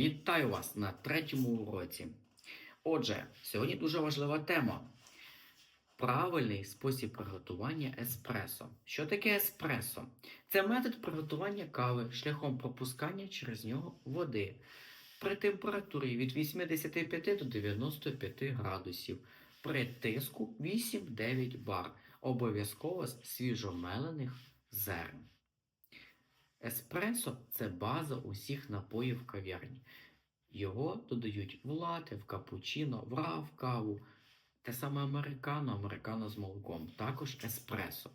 Вітаю вас на третьому уроці. Отже, сьогодні дуже важлива тема. Правильний спосіб приготування еспресо. Що таке еспресо? Це метод приготування кави шляхом пропускання через нього води при температурі від 85 до 95 градусів, при тиску 8-9 бар, обов'язково з свіжомелених зерн. Еспресо це база усіх напоїв в кав'ярні. Його додають в лате, в капучино, в ра, в каву. Те саме американо, американо з молоком, також еспресо.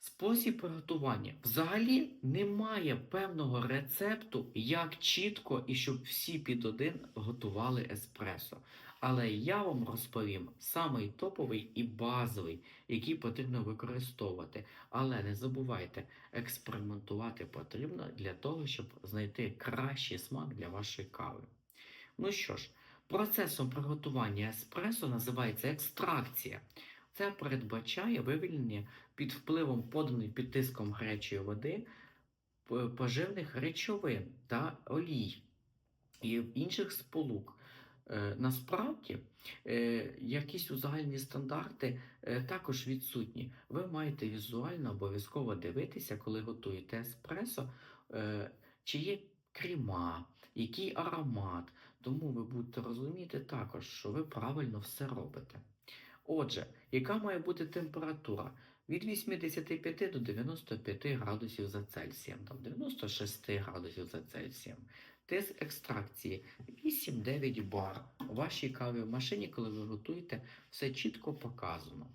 Спосіб приготування. Взагалі немає певного рецепту, як чітко і щоб всі під один готували еспресо. Але я вам розповім самий топовий і базовий, який потрібно використовувати. Але не забувайте, експериментувати потрібно для того, щоб знайти кращий смак для вашої кави. Ну що ж, процесом приготування еспресо називається екстракція. Це передбачає вивільнення під впливом поданої під тиском гарячої води поживних речовин та олій і інших сполук. Е, Насправді, е, якісь узагальні стандарти е, також відсутні. Ви маєте візуально обов'язково дивитися, коли готуєте еспресо, чи є крема, який аромат. Тому ви будете розуміти також, що ви правильно все робите. Отже, яка має бути температура? Від 85 до 95 градусів за Цельсієм, там 96 градусів за Цельсієм. Тиск екстракції 8-9 бар. У вашій каві машині, коли ви готуєте, все чітко показано.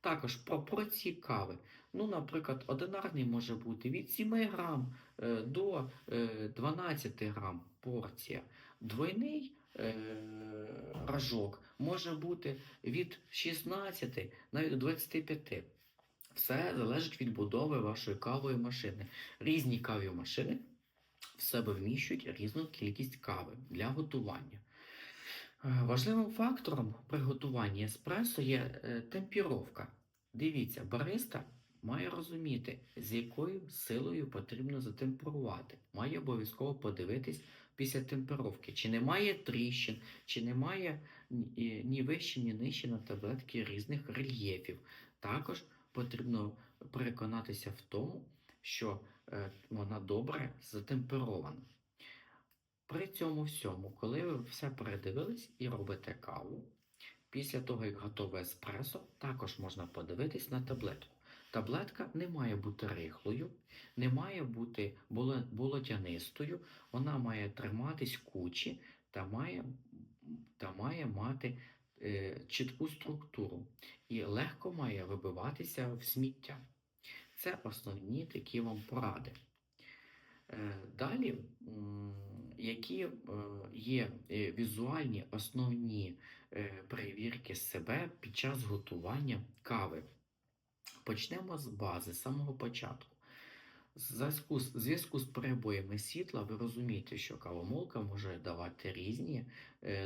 Також пропорції кави. Ну, наприклад, одинарний може бути від 7 грам е, до е, 12 грам порція. Двойний е, рожок може бути від 16 навіть до 25. Все залежить від будови вашої кавової машини. Різні кавові машини в себе вміщують різну кількість кави для готування. Е, Важливим фактором при готуванні еспресо є е, темпіровка. Дивіться, бариста має розуміти, з якою силою потрібно затемперувати. Має обов'язково подивитись після темперовки, чи немає тріщин, чи немає і- ні вище, ні нижче на таблетки різних рельєфів. Також потрібно переконатися в тому, що е, вона добре затемперована. При цьому всьому, коли ви все передивились і робите каву, після того, як готове еспресо, також можна подивитись на таблетку. Таблетка не має бути рихлою, не має бути болотянистою, вона має триматись кучі та має, та має мати е, чітку структуру і легко має вибиватися в сміття. Це основні такі вам поради. Е, Далі, які е, є е, візуальні основні перевірки себе під час готування кави. Почнемо з бази, з самого початку. Зв'язку з, з перебоями світла, ви розумієте, що кавомолка може давати різні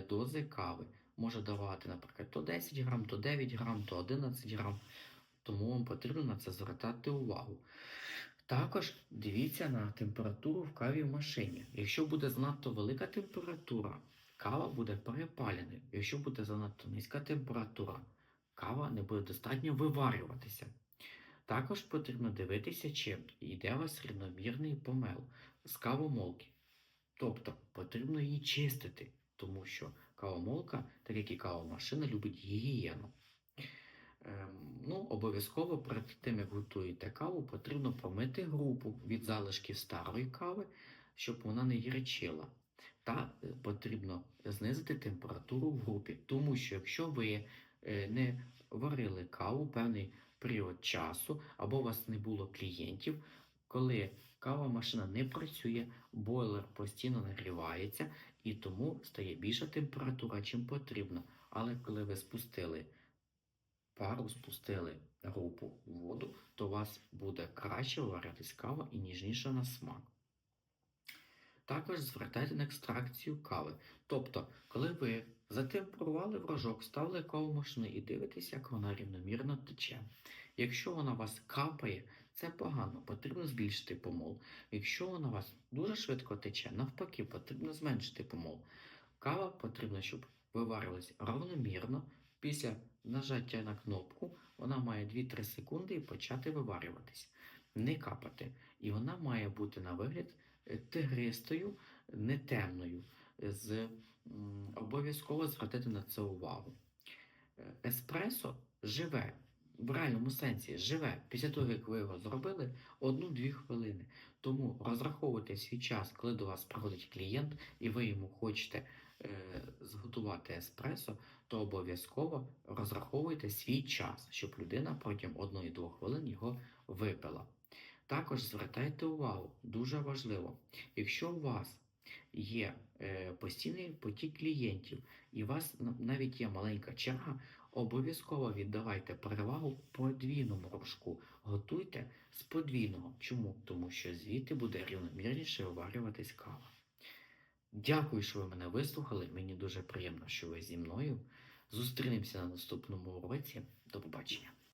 дози кави. Може давати, наприклад, то 10 грам, то 9 грам, то 11 грам. Тому вам потрібно на це звертати увагу. Також дивіться на температуру в каві в машині. Якщо буде занадто велика температура, кава буде перепаляною. Якщо буде занадто низька температура, кава не буде достатньо виварюватися. Також потрібно дивитися, чи йде у вас рівномірний помел з кавомолки. Тобто потрібно її чистити, тому що кавомолка, так як і кавомашина, любить гігієну. Ем, ну, обов'язково перед тим, як готуєте каву, потрібно помити групу від залишків старої кави, щоб вона не гірчила. Та е, потрібно знизити температуру в групі, тому що якщо ви е, не варили каву певний період часу, або у вас не було клієнтів, коли кава машина не працює, бойлер постійно нагрівається і тому стає більша температура, чим потрібно. Але коли ви спустили пару, спустили групу в воду, то у вас буде краще варитись кава і ніжніша на смак. Також звертайте на екстракцію кави. Тобто, коли ви затемперували врожок, ставили каву в машину і дивитесь, як вона рівномірно тече. Якщо вона вас капає, Це погано, потрібно збільшити помол. Якщо вона вас дуже швидко тече, навпаки, потрібно зменшити помол. Кава потрібно, щоб виварилась равномірно. Після нажаття на кнопку вона має 2-3 секунди і почати виварюватись, не капати. І вона має бути на вигляд е, тигристою, не темною. З, м, обов'язково звертати на це увагу. Е, Еспресо живе, в реальному сенсі живе після того, як ви його зробили, одну-дві хвилини. Тому розраховуйте свій час, коли до вас приходить клієнт, і ви йому хочете е, зготувати еспресо, то обов'язково розраховуйте свій час, щоб людина протягом 1-2 хвилин його випила. Також звертайте увагу, дуже важливо, якщо у вас є е, постійний потік клієнтів, і у вас навіть є маленька черга, обов'язково віддавайте перевагу подвійному рожку. Готуйте з подвійного. Чому? Тому що звідти буде рівномірніше виварюватись кава. Дякую, що ви мене вислухали. Мені дуже приємно, що ви зі мною. Зустрінемося на наступному уроці. До побачення.